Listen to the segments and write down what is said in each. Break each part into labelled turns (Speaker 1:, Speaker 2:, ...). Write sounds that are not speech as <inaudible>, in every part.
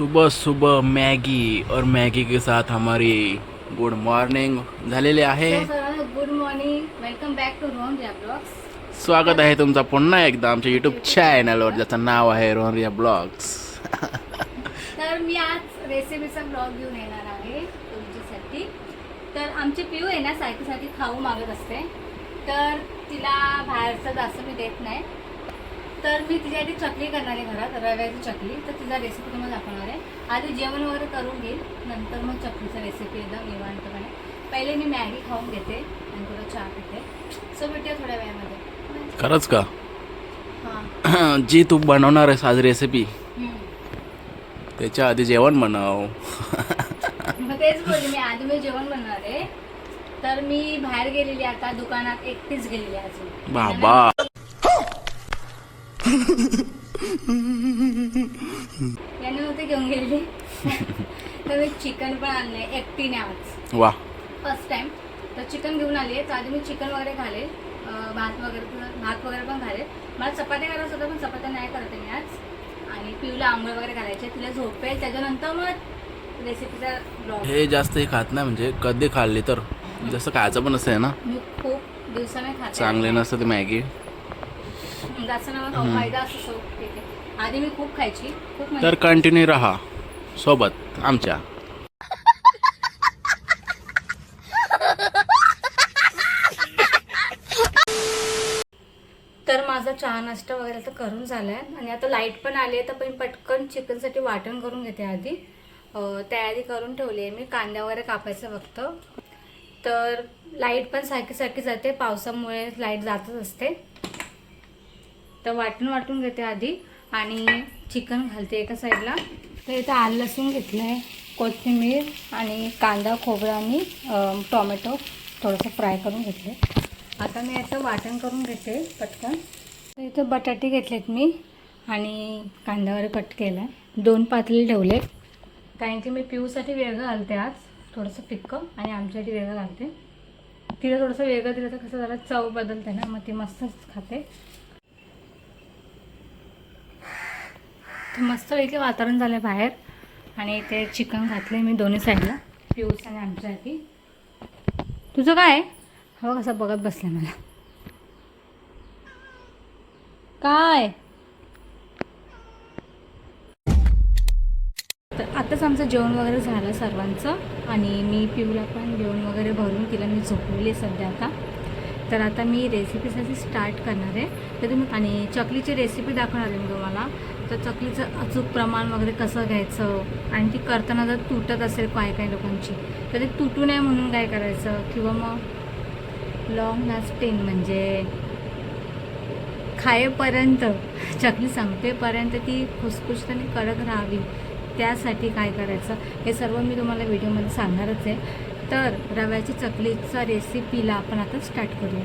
Speaker 1: सुबह सुबह मैगी और मैगी के साथ हमारी गुड मॉर्निंग झालेली आहे।
Speaker 2: Good morning. Welcome back to Rohan Riya blogs.
Speaker 1: स्वागत आहे तुमचं पुन्हा एकदा आमच्या युट्यूब चॅनलवर ज्याचं नाव आहे रोहरिया ब्लॉग्स.
Speaker 2: तर मी आज रेसिपीचा ब्लॉग घेऊन येणार आहे तुमच्यासाठी. तर आमची पिऊ आहे ना सारखी खाऊ मागत असते. तर तिला बाहेरचं जास्त मी देत नाही. तर मी तिच्यासाठी चकली करणार आहे घरात रव्याची चकली. तर तिचा रेसिपी तुम्हाला दाखवणार आहे. आधी जेवण वगैरे करून घेईल नंतर मग चकलीचं रेसिपी एकदम निवांतपणे. पहिले मी मॅगी खाऊन घेते आणि थोडं चहा पिते. सो भेटूया थोड्या वेळामध्ये.
Speaker 1: खरंच का?
Speaker 2: हां. <clears throat>
Speaker 1: जी तू बनवणार आहेस आज रेसिपी. त्याच्या आधी जेवण बनव.
Speaker 2: मग तेच बोलले मी आधी मी जेवण बनणार आहे. तर मी बाहेर गेलेली आता दुकानात एकटीच गेलेली आहे अजून.
Speaker 1: बाबा. <laughs>
Speaker 2: याने नव्हते घेऊन गेलेली <laughs> तर चिकन पण आणलंय एकटीने आज.
Speaker 1: वा.
Speaker 2: फर्स्ट टाइम तर चिकन घेऊन आली आहे. तर आधी मी चिकन वगैरे घालेल. भात वगैरे भात वगैरे पण घालेल. मला चपात्या करायचं होतं पण चपात्या नाही करत आहे मी आज. आणि पिऊला आंघोळ वगैरे घालायचे तिला झोपेल त्याच्यानंतर मग रेसिपीचा ब्लॉग
Speaker 1: हे जास्त हे खात नाही म्हणजे कधी खाल्ली तर. जसं खायचं पण असं आहे ना.
Speaker 2: मी खूप दिवसाने खाते.
Speaker 1: चांगले नसतं ते मॅगी.
Speaker 2: जास्त ना मग फायदा असतो सो ठीक आहे. आधी मी खूप खायची खूप
Speaker 1: तर कंटिन्यू राहा. सोबत आमच्या.
Speaker 2: तर माझा चहा नाश्ता वगैरे आता करून झाला आहे आणि आता लाइट पण आली आहे तर पण पटकन चिकनसाठी वाटण करून घेते आधी. अं, तयारी करून ठेवली आहे मी कांदा वगैरे कापायचं फक्त. तर लाइट पण सारखी सारखी जाते पावसामुळे लाइट जातच असते. तर वाटून वाटून घेते आधी आणि चिकन घालते एका साईडला. तर इथं आलं लसूण घेतलं आहे कोथिंबीर आणि कांदा खोबरा आणि टोमॅटो थोडंसं फ्राय करून घेतले आता मी याचं वाटण करून घेते पटकन. तर इथं बटाटे घेतलेत मी आणि कांद्यावर कट केला आहे दोन पातळी ठेवले कारण की मी पिऊसाठी वेगळं घालते आज. थोडंसं फिक्कं आणि आमच्यासाठी वेगळं घालते. तिला थोडंसं वेगळं दिलं तर कसं जरा चव बदलते ना मग ती मस्तच खाते. मस्त इथे वातावरण झालं आहे बाहेर. आणि इथे चिकन घातलं आहे मी दोन्ही साईडला. पिऊस आणि आमच्यासाठी. तुझं काय आहे? हो कसं बघत बसलं मला. काय? तर आताच आमचं जेवण वगैरे झालं सर्वांचं. आणि मी पिऊला पण जेवण वगैरे भरून तिला मी झोपलेली आहे सध्या आता. तर आता मी रेसिपीसाठी स्टार्ट करणार आहे. तर तुम्ही आणि चकलीची रेसिपी दाखवणार आहे मी तुम्हाला. तर चकलीचं अचूक प्रमाण वगैरे कसं घ्यायचं? आणि ती करताना जर तुटत असेल काय काय लोकांची तर ते तुटू नये म्हणून काय करायचं? किंवा मग लॉंग लास्टिंग म्हणजे खायेपर्यंत चकली संपेपर्यंत ती खुसखुशीत आणि कडक राहावी. त्यासाठी काय करायचं? हे सर्व मी तुम्हाला व्हिडिओमध्ये सांगणारच आहे. तर रव्याची चकलीचा रेसिपीला आपण आता स्टार्ट करूया.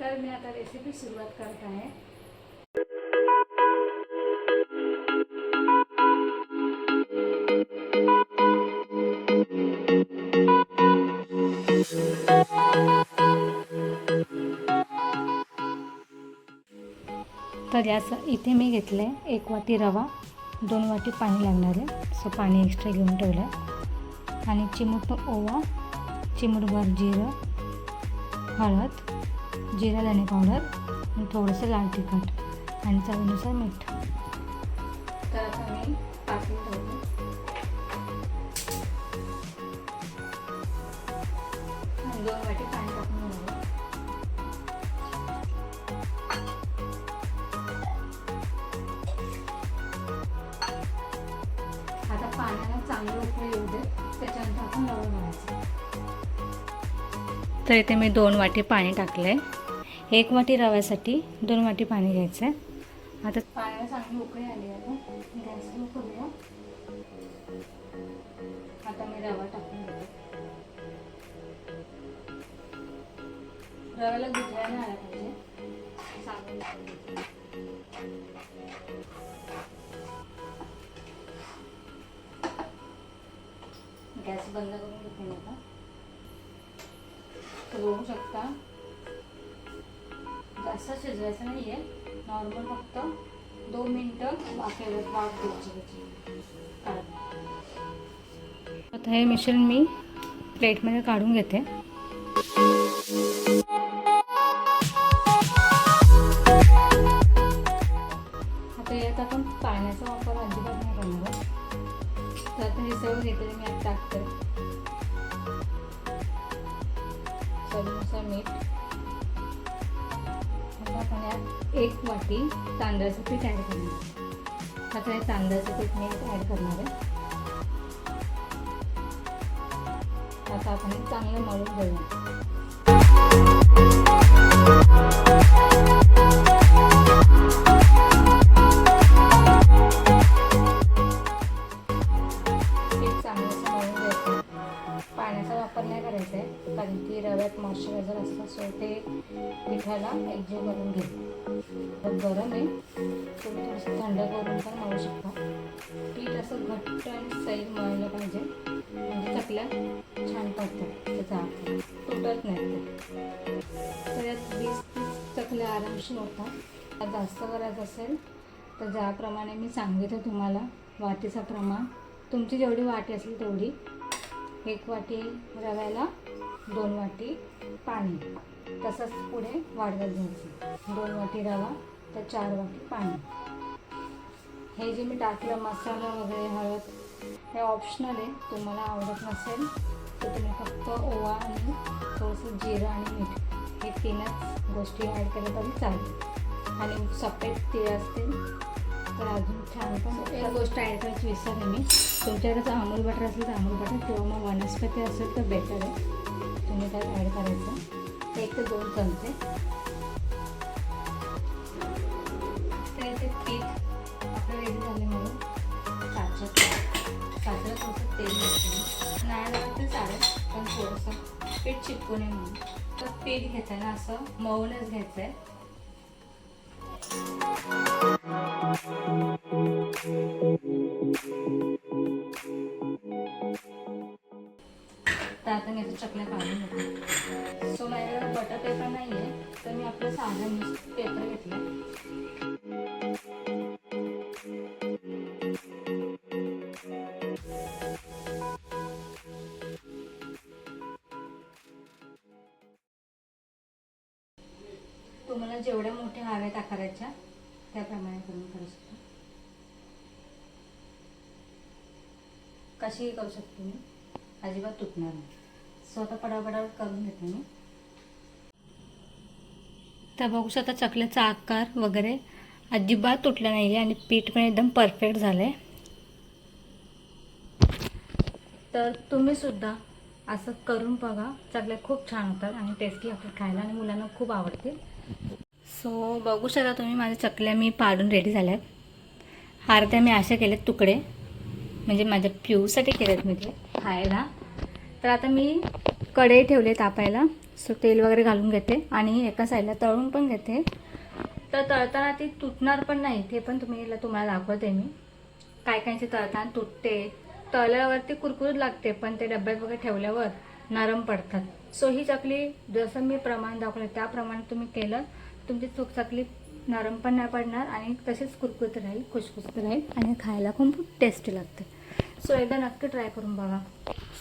Speaker 2: तर मी आता रेसिपी सुरुवात करत आहे. तर याचं इथे मी घेतलं आहे एक वाटी रवा दोन वाटी पाणी लागणार आहे. सो पाणी एक्स्ट्रा घेऊन ठेवलं आहे आणि चिमूट ओवा चिमूटभर जिरं हळद जिरा धणे पावडर आणि थोडंसं लाल तिखट आणि चवीनुसार मीठ. तर आता मी टाकून ठेवलं दोन वाटी पाणी टाकून तर इथे मी दोन वाटी पाणी टाकलं आहे एक वाटी रव्यासाठी दोन वाटी पाणी घ्यायचं आहे आता पाण्याला चांगली उकळी आली आहे. गॅस करूया आता मी रवा टाकून देते रव्याला गुजरायला आला पाहिजे. चांगलं गॅस बंद करून घेते आता. तर बघू शकता. जास्त शिजवायचं नाही आहे नॉर्मल फक्त दोन मिनटं बाकी वाफ द्यायची आता हे मिश्रण मी प्लेटमध्ये काढून घेते. आता यात आपण पाण्याचा वापर अजिबात नाही करणार तर आता हे सगळं मी आता टाकते. चवीनुसार मीठ आता आपण यात एक वाटी तांदळाचं पीठ ॲड करणार आता हे तांदळाचं पीठ मी यात ॲड करणार आहे. आता आपण चांगलं मळून घेऊया. थोडंसं थंड करून पण मळू शकता. पीठ असं घट्ट आणि सैल मळलं पाहिजे. म्हणजे चकल्या छान पडतात त्याचा आकार तुटत नाही तर यात वीस तीस चकल्या आरामशीर होतात. जर जास्त करायचं असेल तर ज्याप्रमाणे मी सांगितलं तुम्हाला वाटीचं प्रमाण. तुमची जेवढी वाटी असेल तेवढी. एक वाटी रव्याला दोन वाटी पाणी. तसंच पुढे वाढवत घ्यायचं दोन वाटी रवा तर चार वाटी पाणी. हे जे मी टाकलं मसाला वगैरे हळद हे ऑप्शनल आहे. तुम्हाला आवडत नसेल तर तुम्ही फक्त ओवा आणि थोडंसं जिरं आणि मीठ हे तीनच गोष्टी ॲड केल्या तरी चालेल. आणि सफेद तीळ असतील तर अजून छान पण एक गोष्ट ॲड करायची विसरले मी. तुमच्याकडे जर अमूल बटर असेल तर अमूल बटर किंवा मग वनस्पती असेल तर बेटर आहे. तुम्ही त्यात ॲड करायचं. एक ते दोन चमचे. ते पीठ तेल नाही लागत ते चालेल. पण थोडंसं पीठ चिपकू नये म्हणून. तर पीठ घेताना असं मऊनच घ्यायचं आहे आता मी आता चकल्या काढून घेते. सो माझ्याकडे बटर पेपर नाही आहे तर मी आपलं साधा पेपर घेतलं तुम्हाला जेवढ्या मोठ्या हव्यात आकाराच्या त्याप्रमाणे करून करू शकता. कशीही करू शकते मी. अजिबात तुटणार नाही. स्वतः पडापडावर करून घेते मी. तर बघू शकता चकल्याचा आकार वगैरे अजिबात तुटला नाही आहे आणि पीठ पण एकदम परफेक्ट झालं आहे तर तुम्ही सुद्धा असं करून बघा. चकल्या खूप छान होतात आणि टेस्टी होतात खायला आणि मुलांना खूप आवडतील. सो बघू शकता तुम्ही माझ्या चकल्या मी पाडून रेडी झाल्यात. अर्ध्या मी अशा केल्यात तुकडे. म्हणजे माझ्या पिऊसाठी केलेत मी ते. खायला तर आता मी कढई ठेवले तापायला. सो तेल वगैरे घालून घेते. आणि एका साईडला तळून पण घेते. तर तळताना ती तुटणार पण नाही. ते पण तुम्ही तुम्हाला दाखवते मी. काय कायचे तळताना तुटते. तळल्यावरती कुरकुरीत लागते पण ते डब्यात वगैरे ठेवल्यावर नरम पडतात. सो ही चकली जसं मी प्रमाण दाखवलं त्याप्रमाणे तुम्ही केलं तुमची चूक चकली नरम पण नाही पडणार आणि तसेच कुरकुरीत राहील खुसखुशीत राहील आणि खायला खूप टेस्टी लागते. सो एकदा नक्की ट्राय करून बघा.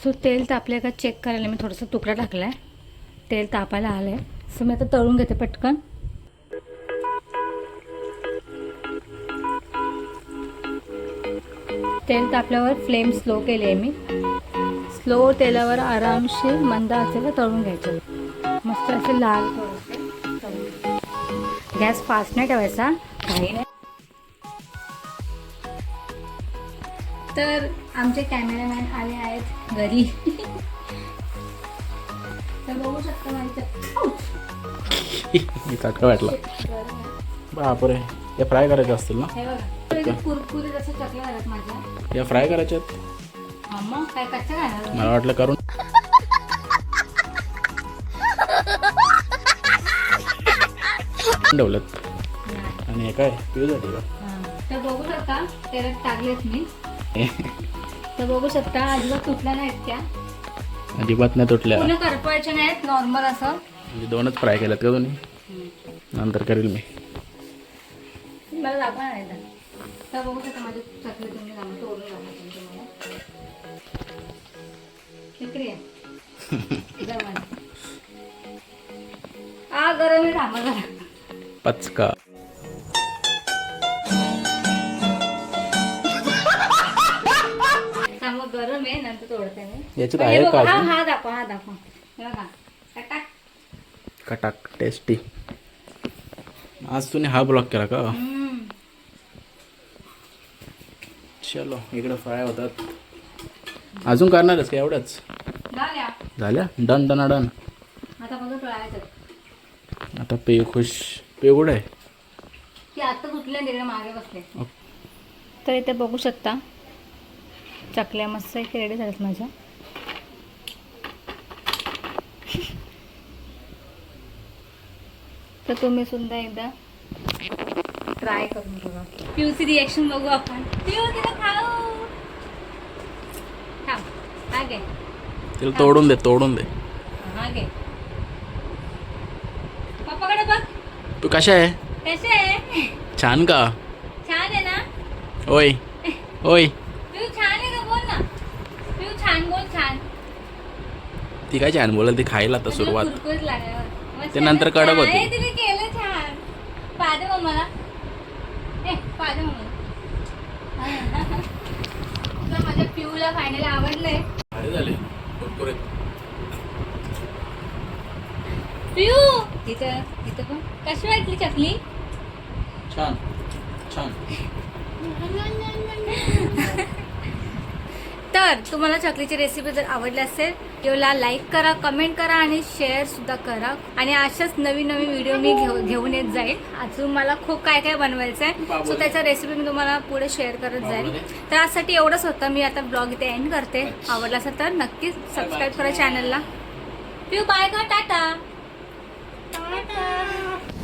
Speaker 2: सो तेल तापले का चेक करायला मी थोडासा तुकडा टाकला आहे तेल तापायला आलं आहे सो मी आता तळून घेते पटकन. तेल तापल्यावर फ्लेम स्लो केली आहे मी. स्लो तेलावर आरामशीर मंद आचेवर तळून घ्यायचे. मस्त असे लाल गॅस फास्ट नाही ठेवायचा काही नाही. तर आमचे कॅमेरामॅन आले आहेत घरी. तर बघू शकता माझ्या
Speaker 1: वाटला. बापरे या फ्राय करायच्या असतील ना?
Speaker 2: हे कुरकुरीत असं चकल्या माझ्या.
Speaker 1: या फ्राय करायच्यात
Speaker 2: हा मग काय
Speaker 1: मला वाटलं करून. ठेवलं आणि हे काय? पिऊसाठी का?
Speaker 2: तर बघू शकता तेलात टाकलेत मी. तर बघू शकता अजिबात तुटल्या नाहीत त्या.
Speaker 1: अजिबात नाही तुटल्या.
Speaker 2: पूर्ण करपवायच्या नाहीत नॉर्मल असं.
Speaker 1: म्हणजे दोनच फ्राय केल्यात का तुम्ही नंतर करेल मी.
Speaker 2: मला दाखवा नाही तर बघू शकता माझे चकले तुम्ही तोडून. जवळ. आ गरम आहे थांबा जरा.
Speaker 1: पचका.
Speaker 2: थांबा गरम आहे नंतर तोडते मी.
Speaker 1: याच्यात
Speaker 2: पण हे
Speaker 1: आहे
Speaker 2: बघ,
Speaker 1: का
Speaker 2: हा
Speaker 1: अजून?
Speaker 2: हा दाखवा हा दाखवा. हे बघा टाक
Speaker 1: कटाक टेस्टी आज तुम्ही हा ब्लॉक केला का. चलो इकडे फ्राय होतात. अजून करणारच का एवढंच?
Speaker 2: झाल्या.
Speaker 1: झाल्या? Done done done.
Speaker 2: आता बघा तोडायचं
Speaker 1: आता पे खुश पे कुठे आहे.
Speaker 2: ती आता तुटल्या तिकडे मागे बसले. तर इथे बघू शकता. चकल्या मस्त इथे रेडी झाल्यात माझ्या. तर तुम्ही सुद्धा एकदा ट्राय करून बघा. पिऊची रिॲक्शन बघू आपण. पिऊ तिला खाऊ. हा घे
Speaker 1: तिला तोडून दे तोडून दे
Speaker 2: हा घे पप्पाकडे बघ
Speaker 1: तू कशा आहे
Speaker 2: कसे आहे
Speaker 1: छान का
Speaker 2: छान आहे ना
Speaker 1: ओय ओय
Speaker 2: पिऊ छान आहे का बोल ना पिऊ छान बोल छान
Speaker 1: ती काय छान बोलेल ती खायला आता सुरुवात
Speaker 2: कुरकुरीत लागल्यावर. मस्त
Speaker 1: ते नंतर. कडक होते.
Speaker 2: आहे, तुम्ही केलं छान पाहते मम्माला ए पाहते मम्माला तुला माझ्या पिऊला फायनली आवडलंय
Speaker 1: कुरकुरीत.
Speaker 2: पिऊ इथं इथं पण कशी वाटली चकली?
Speaker 1: छान छान. <laughs>
Speaker 2: तर तुम्हाला चकलीची रेसिपी जर आवडली असेल किंवा लाईक करा कमेंट करा आणि शेअर सुद्धा करा. आणि अशाच नवीन नवीन व्हिडिओ मी घेऊ घेऊन येत जाईल. अजून मला खूप काय काय बनवायचं आहे सो त्याच्या रेसिपी मी तुम्हाला पुढे शेअर करत जाईल. तर आजसाठी एवढंच होतं मी आता ब्लॉग इथे एंड करते. आवडला असेल तर नक्कीच सबस्क्राईब करा चॅनलला पिऊ बाय का टाटा. टाटा.